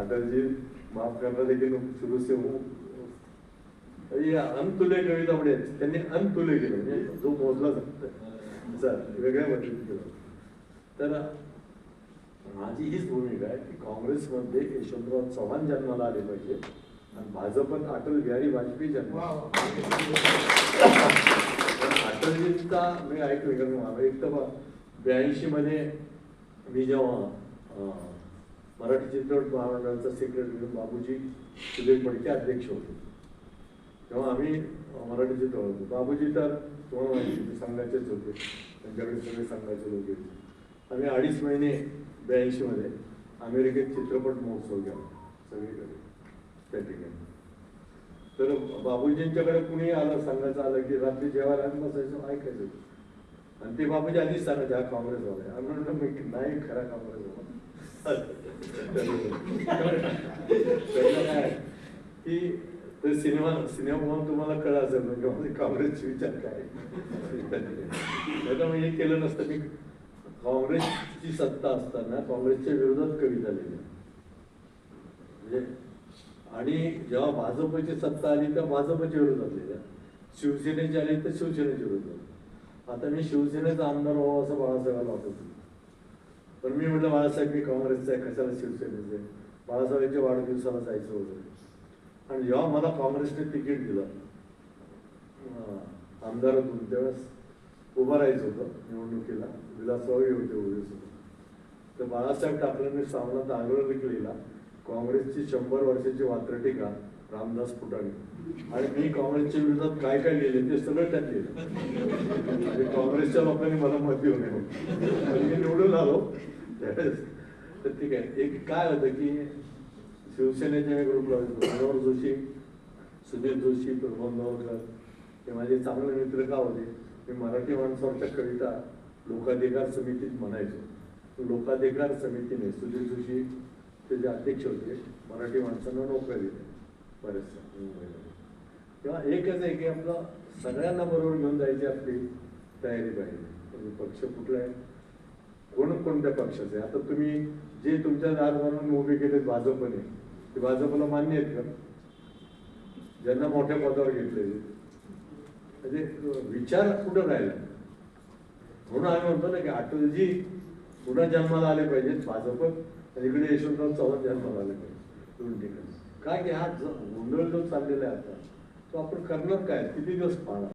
अटलजी माफ करना लेकिन शुरू से वो ये कविता म्हणजे त्यांनी अनतुले केलं. म्हणजे जो मोजला जात. वेगळ्या पद्धतीने केलं. तर माझी हीच भूमिका आहे की काँग्रेसमध्ये यशवंतराव चव्हाण जन्माला आले पाहिजे. आणि भाजपत अटल बिहारी वाजपेयी जन्माला अटलजींचा मी ऐकलं कारण एक तर ब्याऐंशी मध्ये मी जेव्हा मराठी चित्रपट महामंडळाचा सेक्रेटरी बाबूजी सुधीर फडके अध्यक्ष होते. तेव्हा आम्ही मराठी चित्रपट होतो. बाबूजी तर तुम्हाला माहिती ते संघाचेच होते. त्यांच्याकडे सगळे संघाचे लोक होते. आम्ही अडीच महिने ब्याऐंशीमध्ये अमेरिकेत चित्रपट महोत्सव केला सगळीकडे. त्या ठिकाणी तर बाबूजींच्याकडे कुणी आलं सांगायचं आलं की रात्री जेवायला आम्ही बसायचं ऐकायचं. आणि ते बाबूजी आधीच सांगायचे हा काँग्रेसवाला आहे. आम्ही म्हणलं नाही खरा काँग्रेसवाला. की ते सिनेमा सिनेमा पाहून तुम्हाला कळा असेल म्हणजे माझे काँग्रेसचे विचार काय? त्याच्यामुळे हे केलं नसतं. मी काँग्रेसची सत्ता असताना काँग्रेसच्या विरोधात कविता लिहिल्या म्हणजे आणि जेव्हा भाजपची सत्ता आली तर भाजपच्या विरोधात लिहिल्या शिवसेनेची आली तर शिवसेनेच्या विरोधात. आता मी शिवसेनेचा आमदार व्हावा असं बाळासाहेबांना वाटत होतं. पण मी म्हटलं बाळासाहेब मी काँग्रेसचा आहे कशाला शिवसेनेचं आहे? बाळासाहेबांच्या वाढदिवसाला जायचं होतं. आणि जेव्हा मला काँग्रेसने तिकीट दिलं आमदारातून त्यावेळेस उभं राहायचं होतं निवडणुकीला. विलासरावही होते उभे सुद्धा. तर बाळासाहेब ठाकरेंनी सामना आग्रह लिहिला काँग्रेसची शंभर वर्षाची वात्रटिका रामदास फुटाणे. आणि मी काँग्रेसच्या विरोधात काय काय लिहिले ते सगळं त्यात लिहिलं. म्हणजे काँग्रेसच्या लोकांनी मला मत देऊ नये म्हणजे मी निवडून आलो. त्यावेळेस तर ठीक आहे. एक काय होतं की शिवसेनेच्या ग्रुपला मनोहर जोशी सुधीर जोशी प्रमोद नवकर हे माझे चांगले मित्र का होते? मी मराठी माणसावरच्या कविता लोकाधिकार समितीत म्हणायचो. लोकाधिकार समितीने सुधीर जोशी ते जे अध्यक्ष होते मराठी माणसांना नोकऱ्या दिल्या बऱ्याचशा. मुंबईमध्ये तेव्हा एकच आहे की आपलं सगळ्यांना बरोबर घेऊन जायची आपली तयारी पाहिजे. म्हणजे पक्ष कुठला आहे? कोण कोणत्या पक्षाचे आहे? आता तुम्ही जे तुमच्या दार म्हणून उभे केलेत भाजपने ते भाजपला मान्य आहेत का? ज्यांना मोठ्या पदावर घेतलेले म्हणजे विचार कुठं राहिला? म्हणून आम्ही म्हणतो ना की अटलजी पुन्हा जन्माला आले पाहिजेत भाजप आणि इकडे यशवंतराव चव्हाण जन्माला आले पाहिजे दोन ठिकाणी. काय की हा जो गोंधळ जो चाललेला आहे आता तो आपण करणार काय? किती दिवस पाहणार?